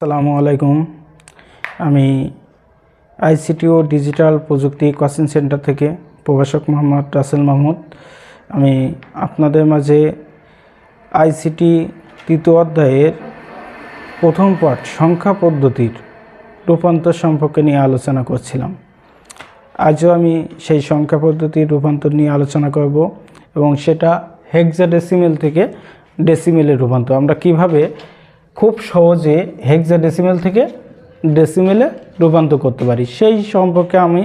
আসসালামু আলাইকুম। আমি আইসিটি ও ডিজিটাল প্রযুক্তি কোচিং সেন্টার থেকে প্রভাষক মোহাম্মদ রাসেল মাহমুদ। আমি আপনাদের মাঝে আইসিটি তৃতীয় অধ্যায়ের প্রথম পাঠ সংখ্যা পদ্ধতির রূপান্তর সম্পর্কে নিয়ে আলোচনা করছিলাম। আজও আমি সেই সংখ্যা পদ্ধতির রূপান্তর নিয়ে আলোচনা করব এবং সেটা হেক্সা ডেসিমেল থেকে ডেসিমেলে রূপান্তর। আমরা কীভাবে খুব সহজে হেক্সা ডেসিমেল থেকে ডেসিমেলে রূপান্তর করতে পারি। সেই সম্পর্কে আমি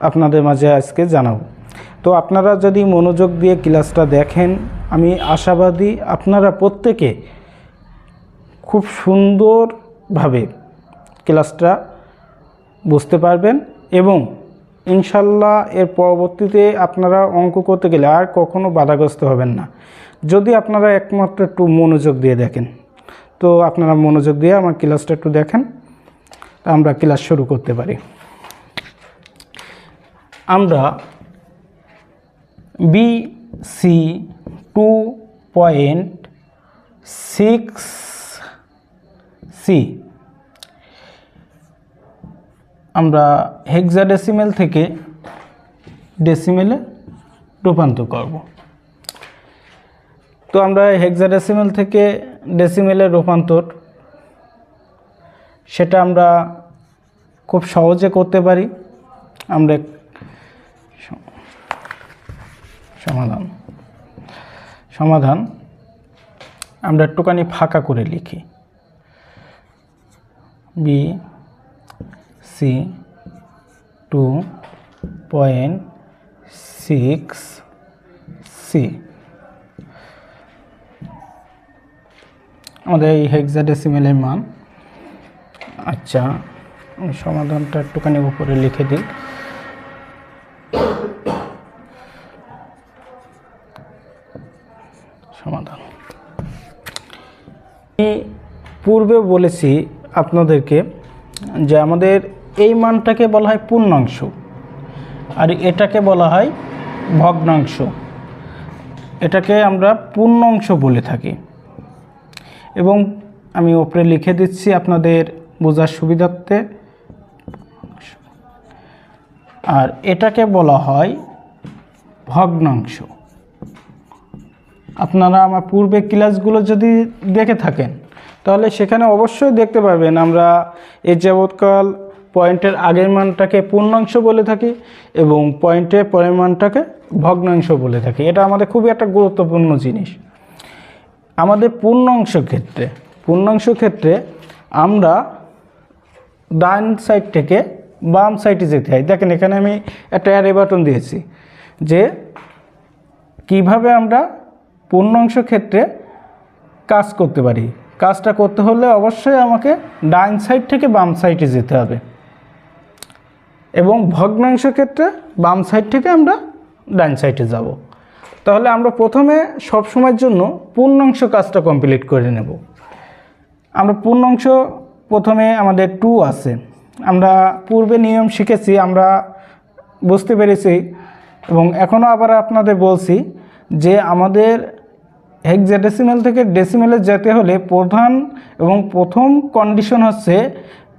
আপনাদের মাঝে আজকে জানাব। তো আপনারা যদি মনোযোগ দিয়ে ক্লাসটা দেখেন, আমি আশাবাদী আপনারা প্রত্যেকে খুব সুন্দরভাবে ক্লাসটা বুঝতে পারবেন এবং ইনশাল্লাহ এর পরবর্তীতে আপনারা অঙ্ক করতে গেলে আর কখনো বাধাগ্রস্ত হবেন না। যদি আপনারা একমাত্র একটু মনোযোগ দিয়ে দেখেন। তো আপনারা মনোযোগ দিয়ে আমার ক্লাসটা একটু দেখেন, আমরা ক্লাস শুরু করতে পারি। আমরা B C two point six C আমরা হেক্সা ডেসিমেল থেকে ডেসিমেলে রূপান্তর করব। তো আমরা হেক্সাডেসিমেল থেকে ডেসিমেলে রূপান্তর। সেটা আমরা খুব সহজে করতে পারি। আমরা সমাধান। সমাধান। আমরা একটুখানি ফাঁকা করে লিখি। B C two point six C আমাদের এই হেক্সাডেসিমেলের মান। আচ্ছা সমাধানটা একটুখানি উপরে লিখে দিই। সমাধান। আমি পূর্বে বলেছি আপনাদেরকে যে আমাদের এই মানটাকে বলা হয় পূর্ণাংশ, আর এটাকে বলা হয় ভগ্নাংশ। এটাকে আমরা পূর্ণাংশ বলে থাকি। এবং আমি ওপরে লিখে দিচ্ছি আপনাদের বোঝার সুবিধার্থে। আর এটাকে বলা হয় ভগ্নাংশ। আপনারা আমার পূর্বে ক্লাসগুলো যদি দেখে থাকেন, তাহলে সেখানে অবশ্যই দেখতে পাবেন আমরা এ যাবৎকাল পয়েন্টের আগের মানটাকে পূর্ণাংশ বলে থাকি এবং পয়েন্টের পরের মানটাকে ভগ্নাংশ বলে থাকি। এটা আমাদের খুবই একটা গুরুত্বপূর্ণ জিনিস। আমাদের পূর্ণাংশ ক্ষেত্রে পূর্ণাংশ ক্ষেত্রে আমরা ডান সাইড থেকে বাম সাইডে যেতে হয় দেখেন, এখানে আমি একটা অ্যারে বাটন দিয়েছি যে কীভাবে আমরা পূর্ণাংশ ক্ষেত্রে কাজ করতে পারি। কাজটা করতে হলে অবশ্যই আমাকে ডান সাইড থেকে বাম সাইডে যেতে হবে। এবং ভগ্নাংশ ক্ষেত্রে বাম সাইড থেকে আমরা ডান সাইডে যাব। তাহলে আমরা প্রথমে সব সময়ের জন্য পূর্ণাংশ কাজটা কমপ্লিট করে নেব। আমরা পূর্ণাংশ প্রথমে আমাদের টু আছে। আমরা পূর্বে নিয়ম শিখেছি, আমরা বুঝতে পেরেছি এবং এখনও আবার আপনাদের বলছি যে আমাদের হেক্সাডেসিমেল থেকে ডেসিমেলে যেতে হলে প্রধান এবং প্রথম কন্ডিশন হচ্ছে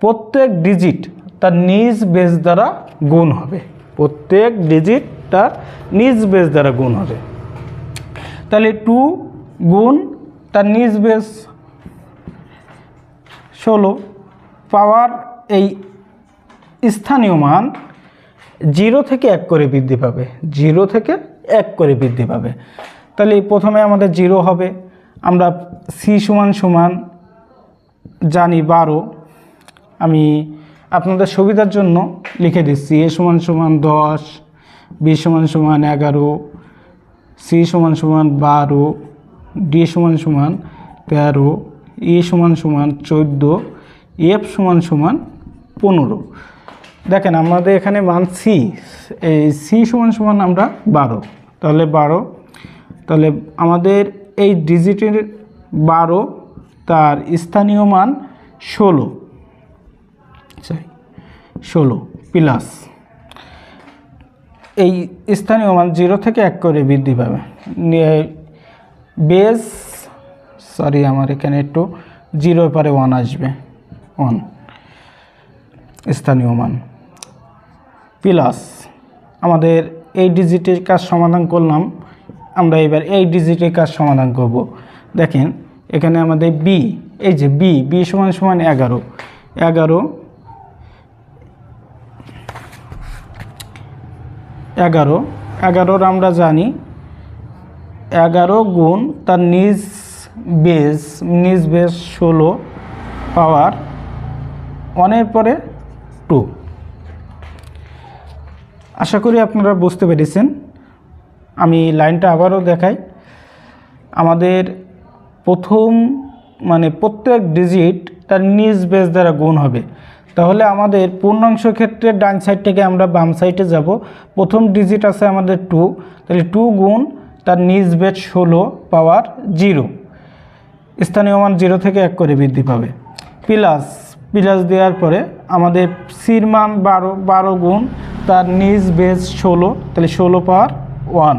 প্রত্যেক ডিজিট তার নিজ বেস দ্বারা গুণ হবে। প্রত্যেক ডিজিট তার নিজ বেস দ্বারা গুণ হবে। তাহলে টু গুণ তার নিজ বেস ষোলো পাওয়ার এই স্থানীয় মান জিরো থেকে এক করে বৃদ্ধি পাবে জিরো থেকে এক করে বৃদ্ধি পাবে। তাহলে প্রথমে আমাদের জিরো হবে, আমরা সি সমান সমান জানি বারো। আমি আপনাদের সুবিধার জন্য লিখে দিচ্ছি এ সমান সমান দশ বি সমান সমান এগারো সি সমান সমান বারো ডি সমান সমান তেরো ই সমান সমান চোদ্দ এফ সমান সমান পনেরো। দেখেন আমাদের এখানে মান সি এই সি সমান সমান আমরা বারো। তাহলে বারো, তাহলে আমাদের এই ডিজিটের বারো, তার স্থানীয় মান ষোলো। চাই ষোলো প্লাস এই স্থানীয় মান জিরো থেকে এক করে বৃদ্ধি পাবে। বেস সরি আমার এখানে একটু জিরো পারে ওয়ান আসবে। ওয়ান স্থানীয় মান। প্লাস আমাদের এই ডিজিটের কাজ সমাধান করলাম। আমরা এবার এই ডিজিটের কাজ সমাধান করব। দেখেন, এখানে আমাদের বি এই যে বি বি সমান সমান এগারো। এগারো এগারো। এগারোর আমরা জানি, এগারো গুণ তার নিজ বেস নিজ বেস ষোলো পাওয়ার ওয়ানের পরে টু। আশা করি আপনারা বুঝতে পেরেছেন। আমি লাইনটা আবারও দেখাই। আমাদের প্রথম মানে প্রত্যেক ডিজিট তার নিজ বেস দ্বারা গুণ হবে। তাহলে আমাদের পূর্ণাংশ ক্ষেত্রে ডান সাইড থেকে আমরা বাম সাইডে যাব। প্রথম ডিজিট আছে আমাদের টু তাহলে টু গুণ তার নিজ বেস ষোলো পাওয়ার জিরো স্থানীয় মান জিরো থেকে এক করে বৃদ্ধি পাবে। প্লাস প্লাস দেওয়ার পরে আমাদের সির মান বারো বারো গুণ তার নিজ বেস ষোলো, তাহলে ষোলো power one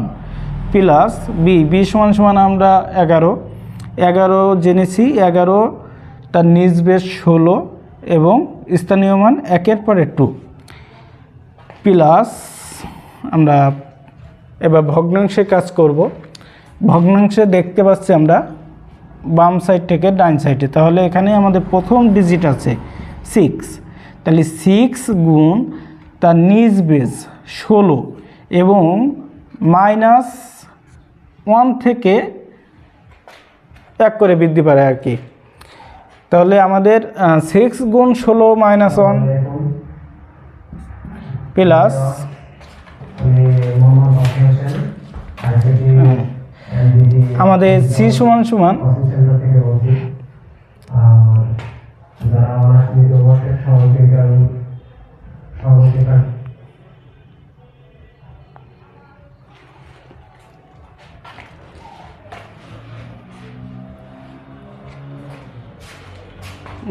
plus B B সমান সমান আমরা এগারো। এগারো জেনেছি, এগারো তার নিজ বেস ষোলো এবং স্থানীয় মান একের পরে টু। প্লাস আমরা এবার ভগ্নাংশে কাজ করব। ভগ্নাংশে দেখতে পাচ্ছি আমরা বাম সাইড থেকে ডান সাইডে তাহলে এখানে আমাদের প্রথম ডিজিট আছে সিক্স তাহলে সিক্স গুণ তার নিজ বেজ ষোলো এবং মাইনাস ওয়ান থেকে এক করে বৃদ্ধি পারে আর কি। তাহলে আমাদের সিক্স গুণ ষোলো মাইনাস ওয়ান প্লাস আমাদের সি সমান সমান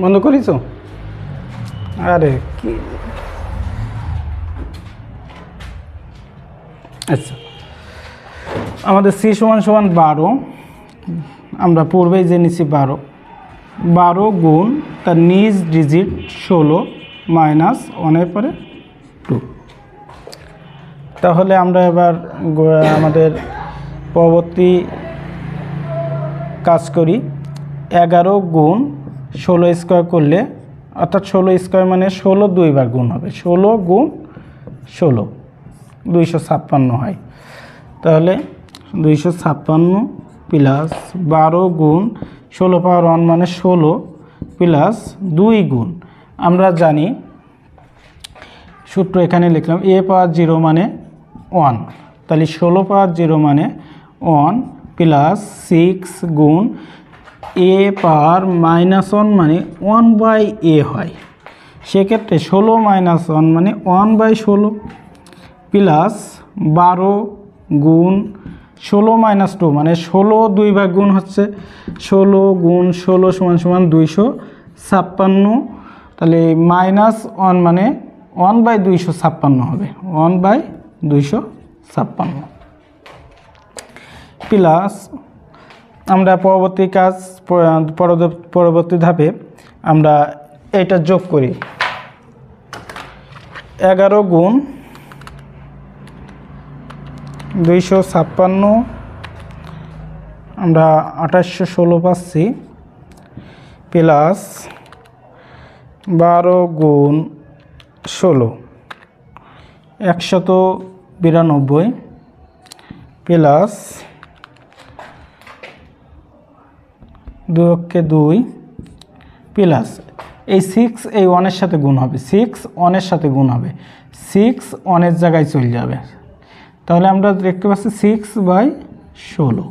বন্ধ করিস? আরে কি? আচ্ছা। আমাদের সি সমান সমান বারো। আমরা পূর্বেই জেনেছি বারো। বারো গুণ তার নিজ ডিজিট ষোলো মাইনাস ওয়ানের পরে টু তাহলে আমরা এবার আমাদের পরবর্তী কাজ করি। এগারো গুণ ষোলো স্কোয়ার করলে, অর্থাৎ ষোলো স্কোয়ার মানে ষোলো দুইবার গুণ হবে। ষোলো গুণ ষোলো, দুইশো ছাপ্পান্ন হয়। তাহলে দুইশো ছাপ্পান্ন প্লাস বারো গুণ ষোলো পাওয়ার ওয়ান মানে ষোলো প্লাস দুই গুণ। আমরা জানি, সূত্র এখানে লিখলাম এ পাওয়ার জিরো মানে ওয়ান তাহলে ষোলো পাওয়ার জিরো মানে ওয়ান প্লাস সিক্স গুণ এ পাওয়ার মাইনাস ওয়ান মানে ওয়ান বাই এ হয়। সেক্ষেত্রে ষোলো মাইনাস ওয়ান মানে ওয়ান বাই ষোলো প্লাস বারো গুণ ষোলো মাইনাস টু মানে ষোলো দুই ভাগ গুণ হচ্ছে ষোলো গুণ ষোলো সমান সমান দুইশো ছাপ্পান্ন। তাহলে মাইনাস ওয়ান মানে ওয়ান বাই দুইশো ছাপ্পান্ন হবে। ওয়ান বাই দুইশো ছাপ্পান্ন। প্লাস আমরা পরবর্তী কাজ পরবর্তী ধাপে আমরা এটা যোগ করি। এগারো গুণ দুইশো ছাপ্পান্ন, আমরা আঠাশশো ষোলো পাচ্ছি, প্লাস বারো গুণ ষোলো, একশত বিরানব্বই, প্লাস দুই অক্ষে দুই প্লাস এই সিক্স এই ওয়ানের সাথে গুণ হবে। সিক্স ওয়ানের সাথে গুণ হবে। সিক্স ওয়ানের জায়গায় চলে যাবে। তাহলে আমরা দেখতে পাচ্ছি সিক্স বাই ষোলো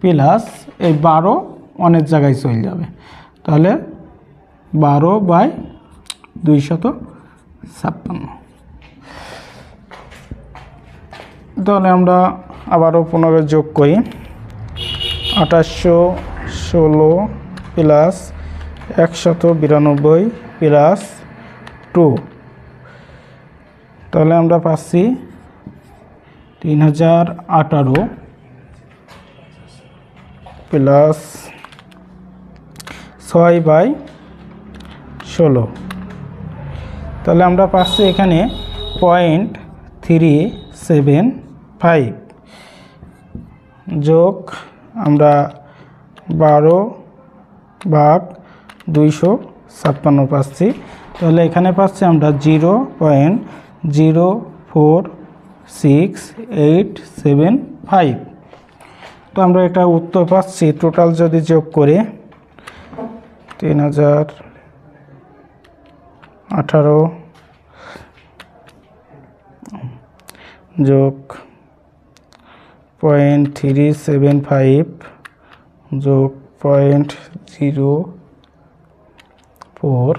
প্লাস এই বারো ওয়ানের জায়গায় চলে যাবে। তাহলে বারো বাই দুইশত ছাপ্পান্ন। তাহলে আমরা আবারও পুনরায় যোগ করি। আঠাশশো ষোলো প্লাস একশত বিরানব্বই প্লাস টু। তাহলে আমরা পাচ্ছি তিন হাজার আঠারো প্লাস ছয় বাই ষোলো। তাহলে আমরা পাচ্ছি এখানে পয়েন্ট থ্রি সেভেন ফাইভ। যোগ আমরা বারো ভাগ দুইশো ছাপ্পান্ন পাচ্ছি। তাহলে এখানে পাচ্ছি আমরা zero point zero four six eight seven five. তো আমরা এটা উত্তর পাচ্ছি, টোটাল যদি যোগ করে তিন হাজার আঠারো যোগ পয়েন্ট থ্রি সেভেন ফাইভ যোগ point zero four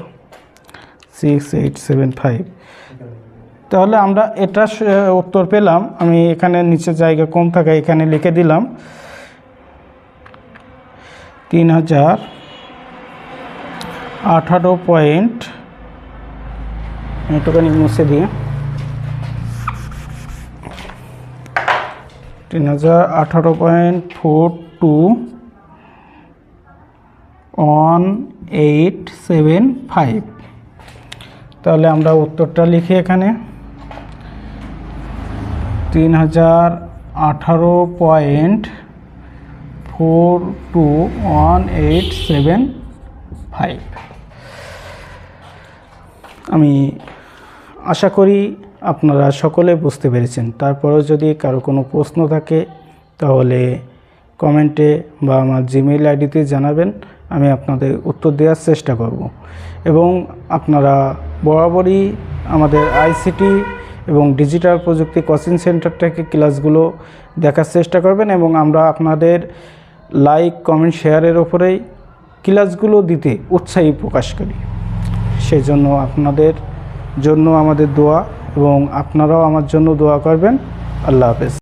six eight seven five. তাহলে আমরা এটা উত্তর পেলাম। আমি এখানে নিচে জায়গা কম থাকা এখানে লিখে দিলাম। তিন হাজার আঠারো পয়েন্ট, একটুখানি মুছে দিয়ে। তিন হাজার আঠারো point four two one eight seven five তাহলে আমরা উত্তরটা লিখি এখানে। তিন হাজার আঠারো point four two one eight seven five আমি আশা করি আপনারা সকলে বুঝতে পেরেছেন। তারপরেও যদি কারও কোনো প্রশ্ন থাকে, তাহলে কমেন্টে বা আমার জিমেইল আইডিতে জানাবেন। আমি আপনাদের উত্তর দেওয়ার চেষ্টা করব। এবং আপনারা বরাবরই আমাদের আইসিটি এবং ডিজিটাল প্রযুক্তি কোচিং সেন্টার থেকে ক্লাসগুলো দেখার চেষ্টা করবেন এবং আমরা আপনাদের লাইক কমেন্ট শেয়ারের ওপরেই ক্লাসগুলো দিতে উৎসাহী প্রকাশ করি। সেই জন্য আপনাদের জন্য আমাদের দোয়া এবং আপনারাও আমার জন্য দোয়া করবেন। আল্লাহ হাফেজ।